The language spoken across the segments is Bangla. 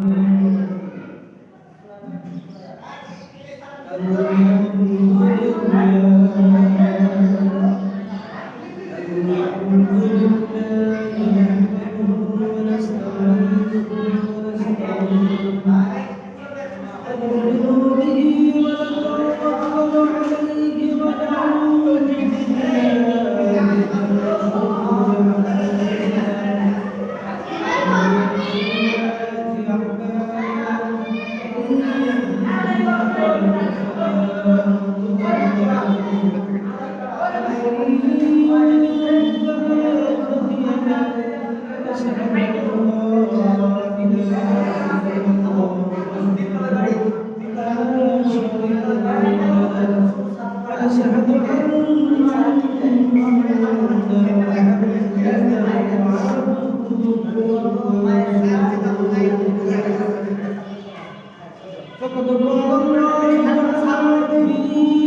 Thank you. قال الله تعالى في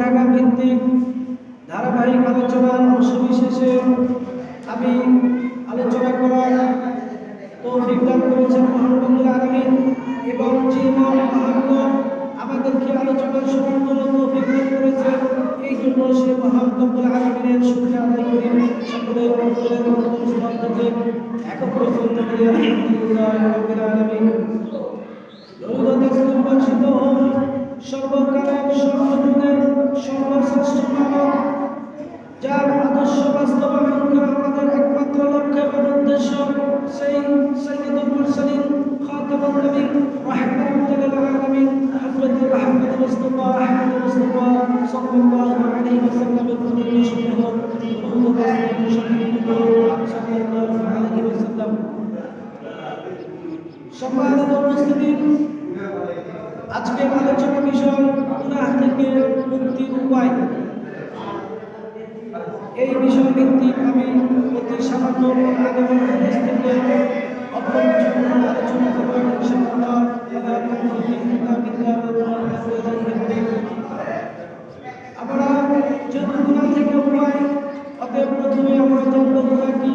ঢাকা ভিত্তিক ধারাবাহিক আলোচনার অংশ বিশেষে আমি আলোচনা করার তৌফিক দান করেছেন মহান রব্বুল এবং যে মহান আমাদেরকে আলোচনা শোনার জন্য তৌফিক দান করেছেন, এই জন্য সে রব্বুল আলামিনের শুকরিয়া আদায় করি। সকলের অন্তরের আলামিন সর্বশ্রেষ্ঠ মানব যার আদর্শ বাস্তবায়ন করা আমাদের একমাত্র লক্ষ্য এবং উদ্দেশ্য সেই সৈয়দুল মুরসালিন খাতামুন নবী রাহমাতুল লিল আলামিন হযরত মুহাম্মদ মুস্তাফা আহমদ মুস্তাফা সাল্লাল্লাহু আলাইহি ওয়াসাল্লামের প্রতি শুকর রুহুল তাসলিম সাল্লাল্লাহু আলাইহি ওয়াসাল্লাম সম্মানিত উপস্থিতি আজকের আলোচনা বিষয় গুনাহ থেকে মুক্তির উপায়? এই বিষয় ভিত্তিক আমি অতি সামান্য আগমন হাদিস থেকে কিছু আলোচনা করবেন ইনশাআল্লাহ ইলা কুনতি ইল্লা বিল্লাহ আমরা যেহেতু গুনাহ থেকে উপায় অতএব প্রথমে আমরা জানব গুনাহ কি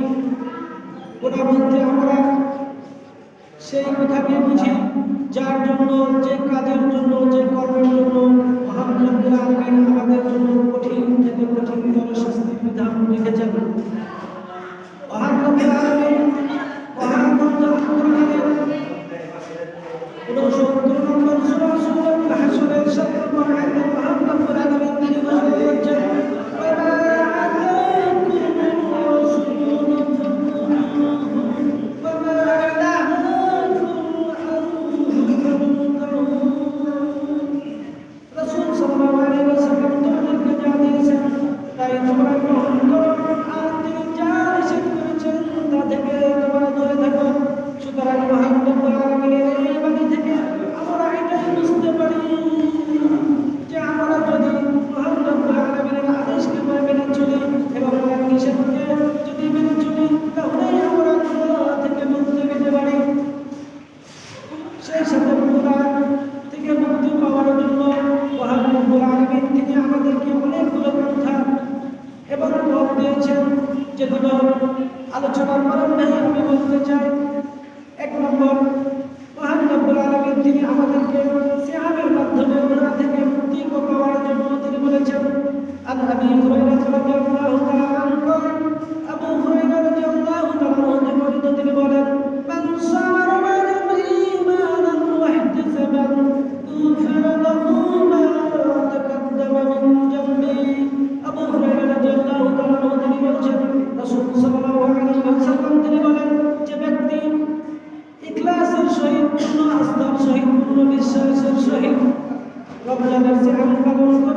গুনাহ বলতে আমরা সেই কথাকে বুঝি যার জন্য যে কাজের জন্য যে কর্মের أبي هريرة رضي الله تعالى عنه أبو هريرة رضي الله تعالى عنه বর্ণিত তিনি বলেন من صام رمضان إيمانا واحتسابا غفر له ما تقدم من ذنبه أبو هريرة رضي الله تعالى عنه তিনি বলছেন রাসূল সাল্লাল্লাহু আলাইহি ওয়াসাল্লাম তিনি বলেন যে ব্যক্তি ইখলাসের সহিত পূর্ণ আস্থার সহিত পূর্ণ বিশ্বাসের সহিত রমজানের সিয়াম পালন করে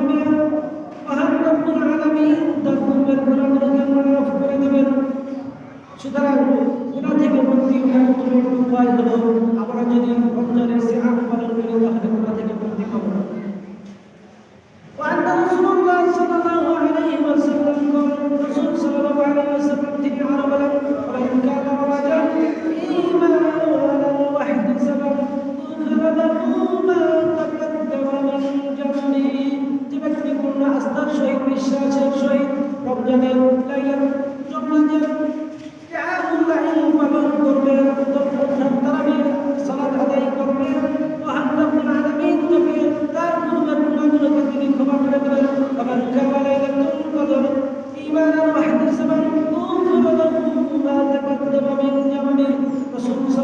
ربنا واحذر سبب الظروف وذنوب ما تقدم من ذنبه وصل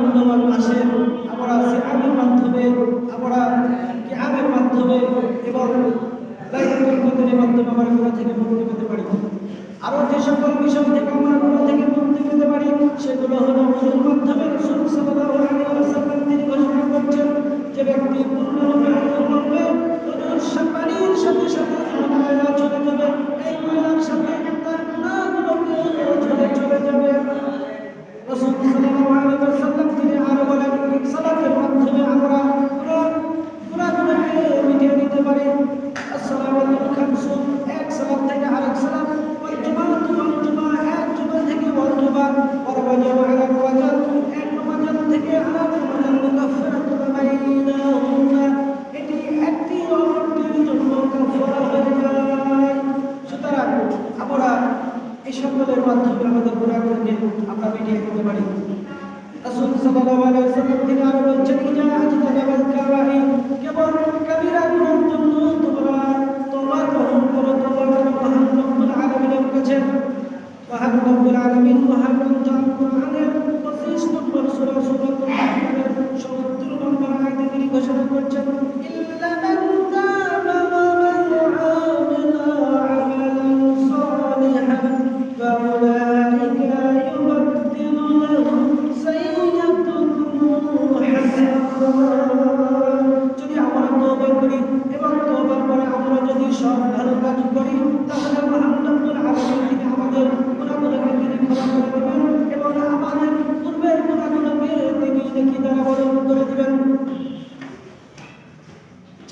মূল্যবান মাসের আমরা সে মাধ্যমে, আমরা কি মাধ্যমে এবং লাইফের মাধ্যমে আমরা গুণা থেকে মুক্তি পেতে পারি? আরও যে সকল বিষয় থেকে আমরা গুণা থেকে মুক্তি পেতে পারি, সেগুলো হলো মাধ্যমে রসুল তিনি ঘোষণা করছেন যে ব্যক্তি এই সকলের মাধ্যমে আমাদের গুণাগুণকে আমরা মিটিয়ে দিতে পারি। রাসূল সাল্লাল্লাহু আলাইহি ওয়াসাল্লাম তিনি কেবল কাবীরা গুনাহ জন্য তোমরা তওবা গ্রহণ করো তওবা করো মহান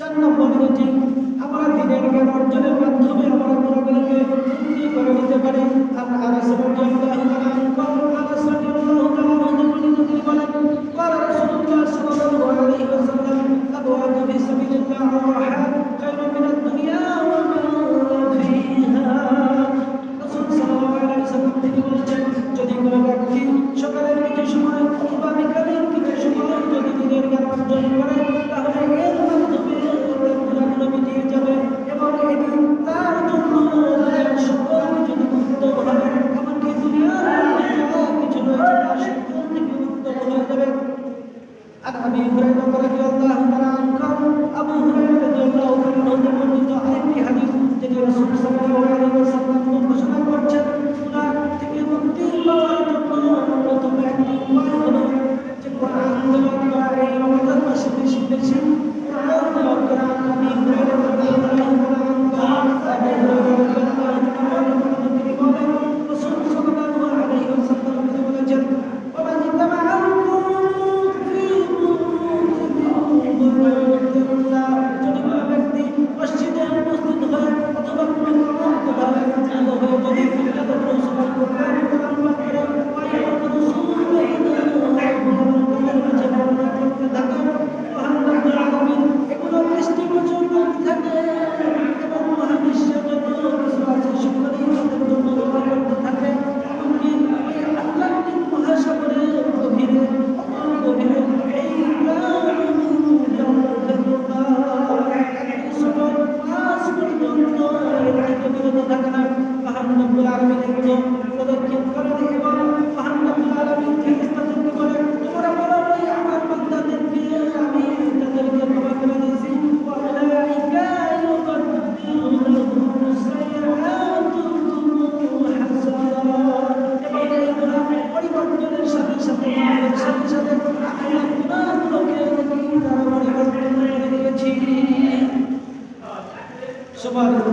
চার নম্বর হলো যে আমরা দিনের জ্ঞান অর্জনের মাধ্যমে আমরা কোরআনকে করে নিতে পারি। আর আর You.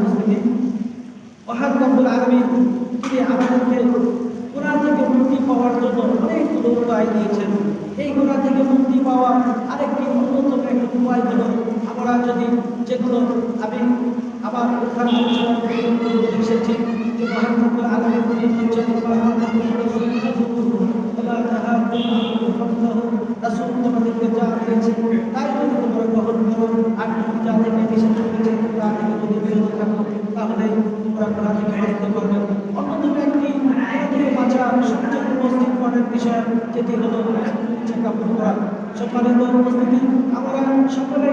উপস্থিতি মহান রব্বুল আলামিন তিনি আমাদেরকে গুনাহ থেকে মুক্তি পাওয়ার জন্য অনেকগুলো উপায় দিয়েছেন। এই গুনাহ থেকে মুক্তি পাওয়া আরেকটি অন্যতম একটি উপায় হলো, আমরা যদি যেগুলো আমি আবার উত্থান এসেছি যে আলামিন তিনি হচ্ছেন তাই যদি তোমরা গ্রহণ করো, আর তুমি যা থেকে করেছে তা থেকে উপস্থিত করার বিষয় যেটি হলো সকালে আমরা সকলে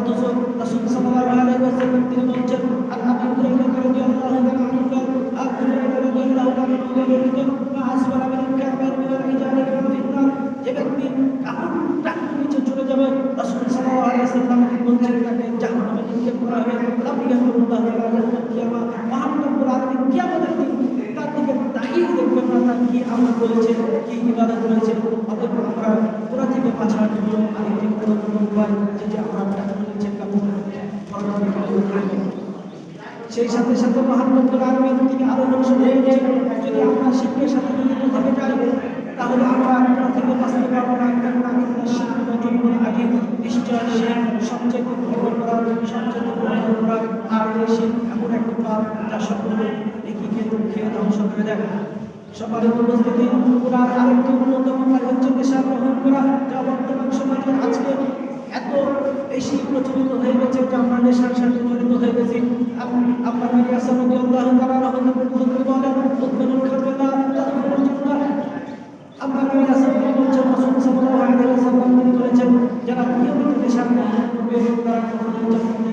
অথচ রাসূল বলছেন আর আবু হুরায়রা রাদিয়াল্লাহু তাআলা আর হুরায়রা রাদিয়াল্লাহু তাআলা বলেন মা আসফালা মিনাল কাবাইর মিনাল ইজারি কামা ফিন্নার যে ব্যক্তি কাপড়টা নিচে চলে যাবে রাসূল সাল্লাল্লাহু আলাইহি ওয়াসাল্লাম বলছেন তাকে জাহান্নামে নিক্ষেপ করা হবে রাব্বি ইয়াকুল্লাহ তাআলা কিয়ামা মহান রব্বুল আলামিন কিয়ামতের দিন তার দিকে তাকিয়ে দেখবেন না তার কি আমল করেছে কি ইবাদত করেছে অতএব আমরা পুরা থেকে বাঁচার জন্য আরেকটি গুরুত্বপূর্ণ উপায় যেটি আমরা টাকা নিচে কাপড় সেই সাথে সাথে মহান রব্বুল আলামিন তিনি আরও ঘোষণা দিয়েছেন যদি আমরা শিক্ষার সাথে জড়িত হতে চাই তাহলে আমরা আপনার থেকে বাঁচতে পারব না। কারণ আমি জন্য আগে নিশ্চয় সে সবচেয়ে বড় করা সবচেয়ে বড় করা আর সে এমন একটি পাপ যা সকলে খেয়ে খেয়ে ধ্বংস করে দেয়। সবার উপস্থিতি আরেকটি অন্যতম কাজ হচ্ছে নেশা গ্রহণ করা, যা বর্তমান বেশি প্রচলিত হয়ে গেছে যে আমরা নেশার সাথে জড়িত হয়ে গেছি। আপনার নবী আসাদ আল্লাহ তাআলা রহমতুল্লাহ বলেন উদ্বোধন করবে না, তাদের জন্য আমরা বলছেন রাসূল সাল্লাল্লাহু আলাইহি ওয়াসাল্লাম তিনি বলেছেন যারা নিয়মিত নেশার গ্রহণ করবে তারা কখনোই জান্নাতে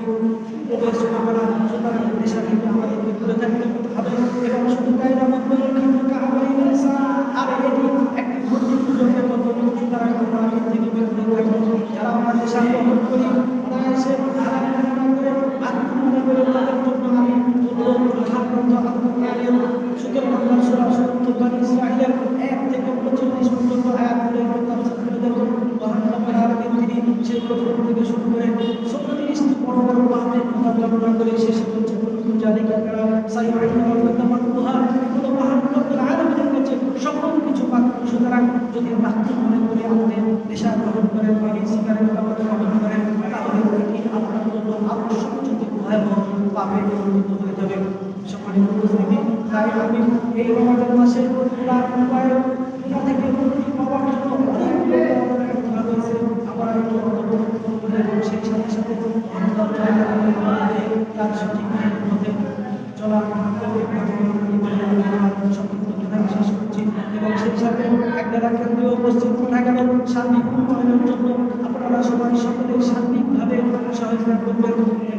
প্রবেশ করবে না সুতরাং নেশা থেকে আমাদেরকে দূরে থাকতে হবে এবং শুধু তাই না মধ্যে আর এটি একটি ভর্তি সুযোগের মতো সুতরাং আমরা এর থেকে বিরত থাকব যারা আমরা নেশা গ্রহণ করি অনায়াসে হারাম কামনা করে আত্মকামনা করে তাদের জন্য আমি বলব মহাগ্রন্থ আত্মকালের সুতরাং আল্লাহ সূরা সূরা বনী ইসরাঈলের এক থেকে 45 পর্যন্ত আয়াতগুলো একটু তাফসীর করে দেখুন মহান রব্বুল আলামিন তিনি সেই প্রথম থেকে শুরু করে 37টি বড় বড় পাহাড়ের কথা বর্ণনা করে শেষে বলছে কুতুব জালিকা কারা সাইয়্যিদ ওয়া মাকতুহা এগুলো মহান রব্বুল আলামিনের কাছে সকল কিছু পাক সুতরাং যদি বাস্তব মনে করে আপনি নেশা গ্রহণ করেন বা এই সিগারেট খাবার গ্রহণ করেন তাহলে এটি আপনার জন্য আরও সবচেয়ে ভয়াবহ পাবে পরিণত হয়ে যাবে। সম্মানিত উপস্থিতি, তাই আমি এই রমাদের মাসে তার উপায় সার্বিক উন্নয়নের জন্য আপনারা সবাই সকলে সার্বিকভাবে সহযোগিতা করবেন।